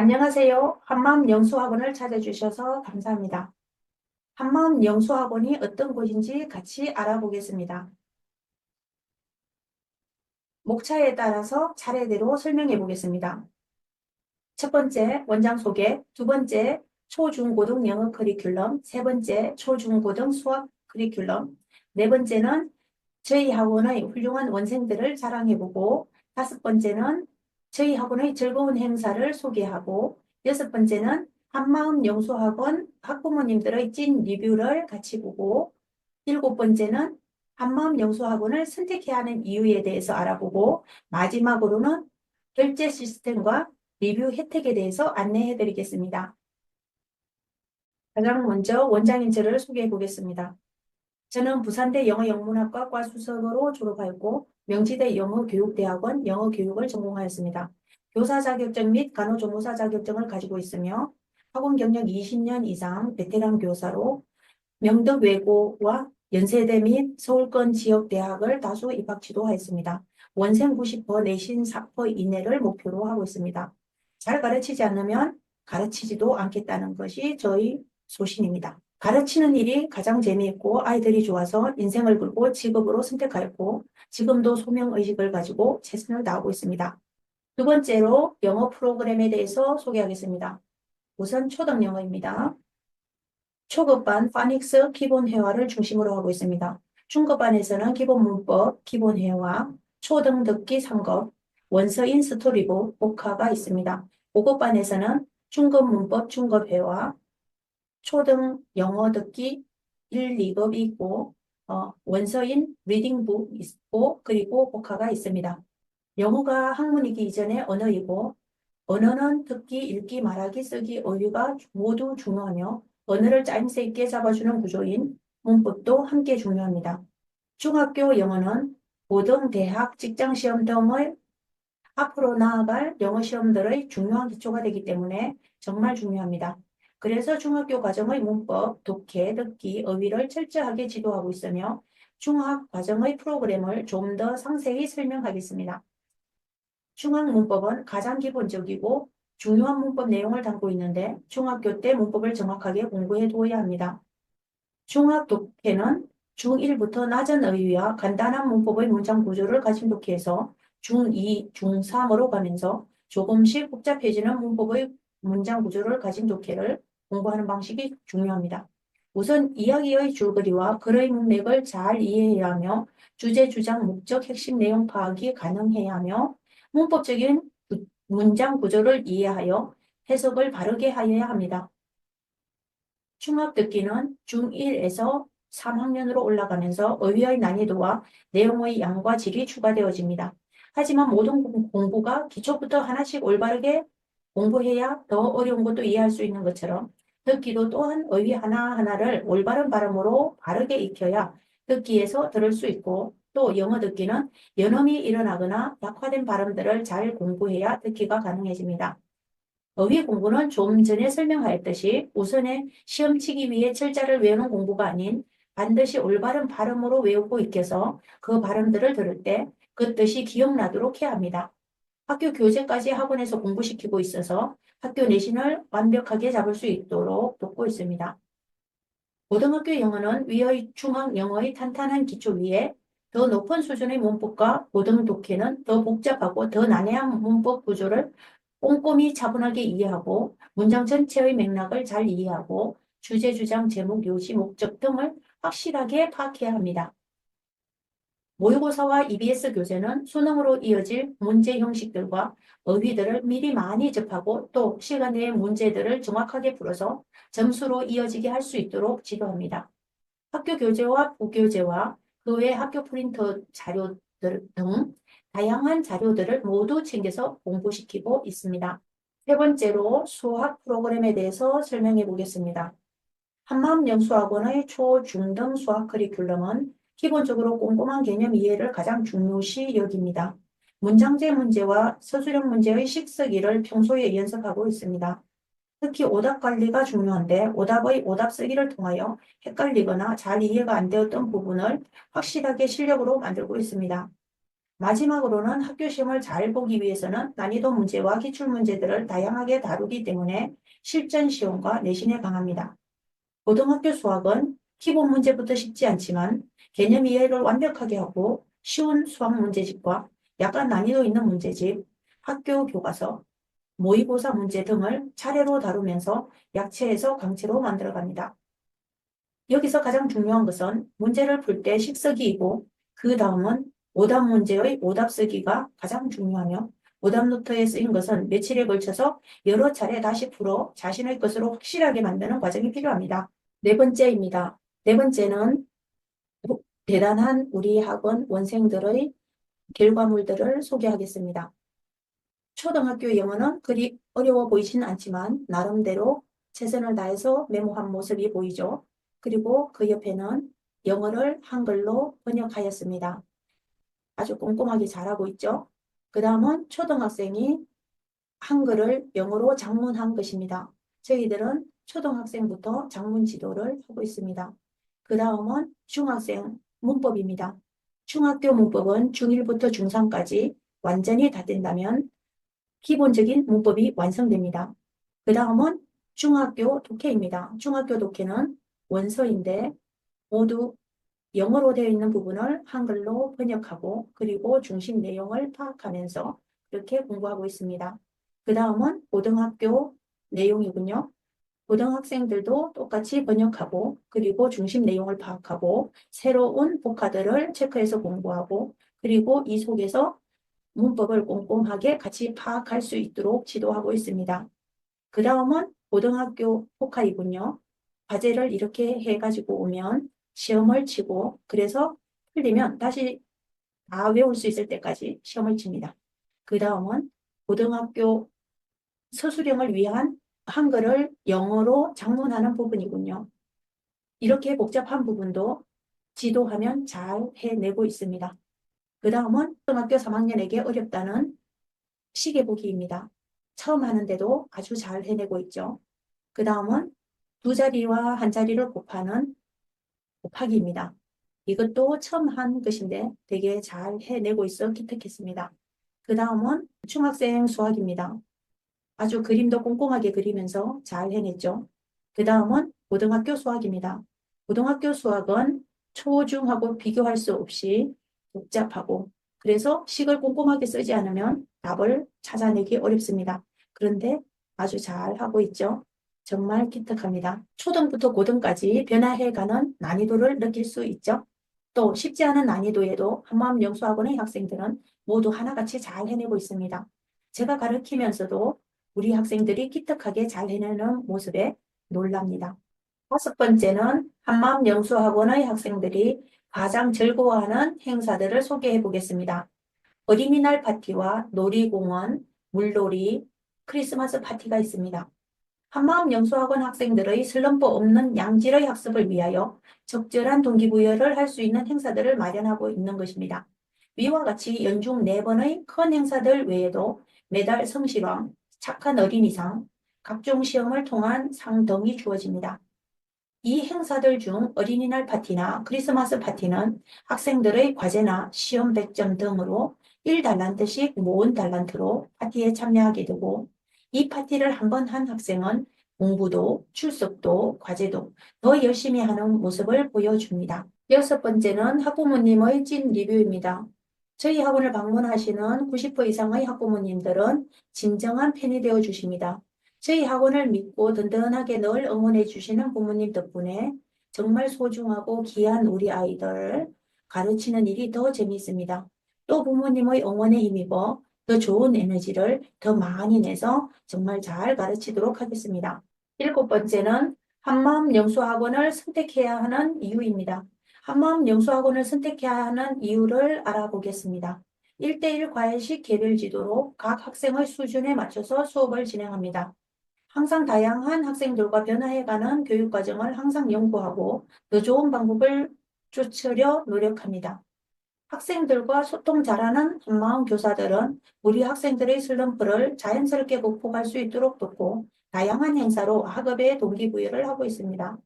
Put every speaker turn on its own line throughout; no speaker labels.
안녕하세요. 한마음 영수학원을 찾아주셔서 감사합니다. 한마음 영수학원이 어떤 곳인지 같이 알아보겠습니다. 목차에 따라서 차례대로 설명해 보겠습니다. 첫 번째, 원장 소개. 두 번째, 초중고등 영어 커리큘럼. 세 번째, 초중고등 수학 커리큘럼. 네 번째는 저희 학원의 훌륭한 원생들을 자랑해보고 다섯 번째는 저희 학원의 즐거운 행사를 소개하고 여섯 번째는 한마음 영수학원 학부모님들의 찐 리뷰를 같이 보고 일곱 번째는 한마음 영수학원을 선택해야 하는 이유에 대해서 알아보고 마지막으로는 결제 시스템과 리뷰 혜택에 대해서 안내해 드리겠습니다. 가장 먼저 원장인 저를 소개해 보겠습니다. 저는 부산대 영어영문학과 과 수석으로 졸업하였고 명지대 영어교육대학원 영어교육을 전공하였습니다. 교사 자격증 및 간호조무사 자격증을 가지고 있으며 학원 경력 20년 이상 베테랑 교사로 명덕 외고와 연세대 및 서울권 지역 대학을 다수 입학 지도하였습니다. 원생 90% 내신 4% 이내를 목표로 하고 있습니다. 잘 가르치지 않으면 가르치지도 않겠다는 것이 저희 소신입니다. 가르치는 일이 가장 재미있고 아이들이 좋아서 인생을 걸고 직업으로 선택하였고 지금도 소명의식을 가지고 최선을 다하고 있습니다. 두 번째로 영어 프로그램에 대해서 소개하겠습니다. 우선 초등 영어입니다. 초급반 파닉스 기본 회화를 중심으로 하고 있습니다. 중급반에서는 기본 문법, 기본 회화, 초등 듣기 3급, 원서인 스토리북, 복화가 있습니다. 5급반에서는 중급 문법, 중급 회화, 초등 영어 듣기 1, 2급이 있고 어, 원서인 리딩북 있고 그리고 복화가 있습니다. 영어가 학문이기 이전의 언어이고 언어는 듣기, 읽기, 말하기, 쓰기, 어휘가 모두 중요하며 언어를 짜임새 있게 잡아주는 구조인 문법도 함께 중요합니다. 중학교 영어는 고등, 대학, 직장시험 등의 앞으로 나아갈 영어 시험들의 중요한 기초가 되기 때문에 정말 중요합니다. 그래서 중학교 과정의 문법, 독해, 듣기, 어휘를 철저하게 지도하고 있으며 중학 과정의 프로그램을 좀 더 상세히 설명하겠습니다. 중학 문법은 가장 기본적이고 중요한 문법 내용을 담고 있는데 중학교 때 문법을 정확하게 공부해 두어야 합니다. 중학 독해는 중1부터 낮은 어휘와 간단한 문법의 문장 구조를 가진 독해에서 중2, 중3으로 가면서 조금씩 복잡해지는 문법의 문장 구조를 가진 독해를 공부하는 방식이 중요합니다. 우선 이야기의 줄거리와 글의 문맥을 잘 이해해야 하며 주제, 주장, 목적, 핵심 내용 파악이 가능해야 하며 문법적인 문장 구조를 이해하여 해석을 바르게 하여야 합니다. 중학 듣기는 중1에서 3학년으로 올라가면서 어휘의 난이도와 내용의 양과 질이 추가되어집니다. 하지만 모든 공부가 기초부터 하나씩 올바르게 공부해야 더 어려운 것도 이해할 수 있는 것처럼 듣기도 또한 어휘 하나하나를 올바른 발음으로 바르게 익혀야 듣기에서 들을 수 있고 또 영어 듣기는 연음이 일어나거나 약화된 발음들을 잘 공부해야 듣기가 가능해집니다. 어휘 공부는 좀 전에 설명하였듯이 우선에 시험 치기 위해 철자를 외우는 공부가 아닌 반드시 올바른 발음으로 외우고 익혀서 그 발음들을 들을 때 그 뜻이 기억나도록 해야 합니다. 학교 교재까지 학원에서 공부시키고 있어서 학교 내신을 완벽하게 잡을 수 있도록 돕고 있습니다. 고등학교 영어는 위의 중학 영어의 탄탄한 기초 위에 더 높은 수준의 문법과 고등 독해는 더 복잡하고 더 난해한 문법 구조를 꼼꼼히 차분하게 이해하고 문장 전체의 맥락을 잘 이해하고 주제, 주장, 제목, 요지, 목적 등을 확실하게 파악해야 합니다. 모의고사와 EBS 교재는 수능으로 이어질 문제 형식들과 어휘들을 미리 많이 접하고 또 시간 내에 문제들을 정확하게 풀어서 점수로 이어지게 할 수 있도록 지도합니다. 학교 교재와 부교재와 그 외 학교 프린터 자료들 등 다양한 자료들을 모두 챙겨서 공부시키고 있습니다. 세 번째로 수학 프로그램에 대해서 설명해 보겠습니다. 한마음 영수학원의 초, 중 등 수학 커리큘럼은 기본적으로 꼼꼼한 개념 이해를 가장 중요시 여깁니다. 문장제 문제와 서술형 문제의 식쓰기를 평소에 연습하고 있습니다. 특히 오답 관리가 중요한데 오답의 오답 쓰기를 통하여 헷갈리거나 잘 이해가 안 되었던 부분을 확실하게 실력으로 만들고 있습니다. 마지막으로는 학교 시험을 잘 보기 위해서는 난이도 문제와 기출 문제들을 다양하게 다루기 때문에 실전 시험과 내신에 강합니다. 고등학교 수학은 기본 문제부터 쉽지 않지만 개념 이해를 완벽하게 하고 쉬운 수학 문제집과 약간 난이도 있는 문제집, 학교 교과서, 모의고사 문제 등을 차례로 다루면서 약체에서 강체로 만들어갑니다. 여기서 가장 중요한 것은 문제를 풀 때 식쓰기이고 그 다음은 오답 문제의 오답 쓰기가 가장 중요하며 오답 노트에 쓰인 것은 며칠에 걸쳐서 여러 차례 다시 풀어 자신의 것으로 확실하게 만드는 과정이 필요합니다. 네 번째입니다. 네 번째는 대단한 우리 학원 원생들의 결과물들을 소개하겠습니다. 초등학교 영어는 그리 어려워 보이지는 않지만 나름대로 최선을 다해서 메모한 모습이 보이죠. 그리고 그 옆에는 영어를 한글로 번역하였습니다. 아주 꼼꼼하게 잘하고 있죠. 그 다음은 초등학생이 한글을 영어로 장문한 것입니다. 저희들은 초등학생부터 장문 지도를 하고 있습니다. 그 다음은 중학생 문법입니다. 중학교 문법은 중1부터 중3까지 완전히 다 된다면 기본적인 문법이 완성됩니다. 그 다음은 중학교 독해입니다. 중학교 독해는 원서인데 모두 영어로 되어 있는 부분을 한글로 번역하고 그리고 중심 내용을 파악하면서 이렇게 공부하고 있습니다. 그 다음은 고등학교 내용이군요. 고등학생들도 똑같이 번역하고 그리고 중심 내용을 파악하고 새로운 복화들을 체크해서 공부하고 그리고 이 속에서 문법을 꼼꼼하게 같이 파악할 수 있도록 지도하고 있습니다. 그 다음은 고등학교 복화이군요. 과제를 이렇게 해가지고 오면 시험을 치고 그래서 틀리면 다시 다 외울 수 있을 때까지 시험을 칩니다. 그 다음은 고등학교 서술형을 위한 한글을 영어로 장문하는 부분이군요. 이렇게 복잡한 부분도 지도하면 잘 해내고 있습니다. 그 다음은 초등학교 3학년에게 어렵다는 시계보기입니다. 처음 하는데도 아주 잘 해내고 있죠. 그 다음은 두 자리와 한 자리를 곱하는 곱하기입니다. 이것도 처음 한 것인데 되게 잘 해내고 있어 기특했습니다. 그 다음은 중학생 수학입니다. 아주 그림도 꼼꼼하게 그리면서 잘 해냈죠. 그 다음은 고등학교 수학입니다. 고등학교 수학은 초중하고 비교할 수 없이 복잡하고 그래서 식을 꼼꼼하게 쓰지 않으면 답을 찾아내기 어렵습니다. 그런데 아주 잘 하고 있죠. 정말 기특합니다. 초등부터 고등까지 변화해가는 난이도를 느낄 수 있죠. 또 쉽지 않은 난이도에도 한마음 영수학원의 학생들은 모두 하나같이 잘 해내고 있습니다. 제가 가르치면서도 우리 학생들이 기특하게 잘 해내는 모습에 놀랍니다. 다섯 번째는 한마음 영수학원의 학생들이 가장 즐거워하는 행사들을 소개해 보겠습니다. 어린이날 파티와 놀이공원, 물놀이, 크리스마스 파티가 있습니다. 한마음 영수학원 학생들의 슬럼프 없는 양질의 학습을 위하여 적절한 동기부여를 할 수 있는 행사들을 마련하고 있는 것입니다. 위와 같이 연중 4번의 큰 행사들 외에도 매달 성실왕, 착한 어린이상, 각종 시험을 통한 상 등이 주어집니다. 이 행사들 중 어린이날 파티나 크리스마스 파티는 학생들의 과제나 시험 100점 등으로 1달란트씩 모은 달란트로 파티에 참여하게 되고 이 파티를 한 번 한 학생은 공부도 출석도 과제도 더 열심히 하는 모습을 보여줍니다. 여섯 번째는 학부모님의 찐 리뷰입니다. 저희 학원을 방문하시는 90% 이상의 학부모님들은 진정한 팬이 되어 주십니다. 저희 학원을 믿고 든든하게 늘 응원해 주시는 부모님 덕분에 정말 소중하고 귀한 우리 아이들을 가르치는 일이 더 재미있습니다. 또 부모님의 응원에 힘입어 더 좋은 에너지를 더 많이 내서 정말 잘 가르치도록 하겠습니다. 일곱 번째는 한마음 영수학원을 선택해야 하는 이유입니다. 한마음 영수학원을 선택해야 하는 이유를 알아보겠습니다. 1대1 과외식 개별 지도로 각 학생의 수준에 맞춰서 수업을 진행합니다. 항상 다양한 학생들과 변화해가는 교육과정을 항상 연구하고 더 좋은 방법을 쫓으려 노력합니다. 학생들과 소통 잘하는 한마음 교사들은 우리 학생들의 슬럼프를 자연스럽게 극복할 수 있도록 돕고 다양한 행사로 학업의 동기부여를 하고 있습니다.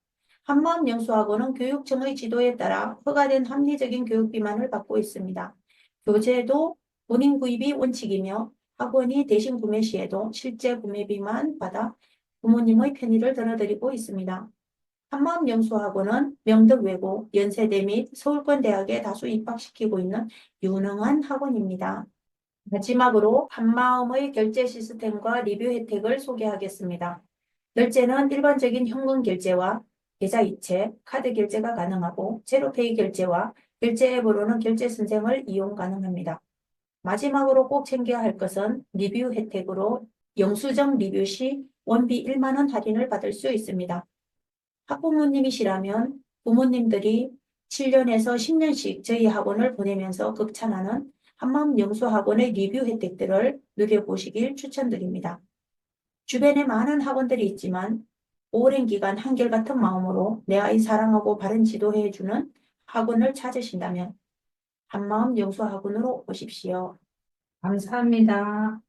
한마음 영수학원은 교육청의 지도에 따라 허가된 합리적인 교육비만을 받고 있습니다. 교재도 본인 구입이 원칙이며 학원이 대신 구매 시에도 실제 구매비만 받아 부모님의 편의를 들어드리고 있습니다. 한마음 영수학원은 명덕 외고, 연세대 및 서울권 대학에 다수 입학시키고 있는 유능한 학원입니다. 마지막으로 한마음의 결제 시스템과 리뷰 혜택을 소개하겠습니다. 결제는 일반적인 현금 결제와 계좌 이체, 카드 결제가 가능하고 제로페이 결제와 결제 앱으로는 결제 선생을 이용 가능합니다. 마지막으로 꼭 챙겨야 할 것은 리뷰 혜택으로 영수증 리뷰 시 원비 1만 원 할인을 받을 수 있습니다. 학부모님이시라면 부모님들이 7년에서 10년씩 저희 학원을 보내면서 극찬하는 한마음 영수학원의 리뷰 혜택들을 누려보시길 추천드립니다. 주변에 많은 학원들이 있지만 오랜 기간 한결같은 마음으로 내 아이 사랑하고 바른 지도해주는 학원을 찾으신다면 한마음 영수학원으로 오십시오.
감사합니다.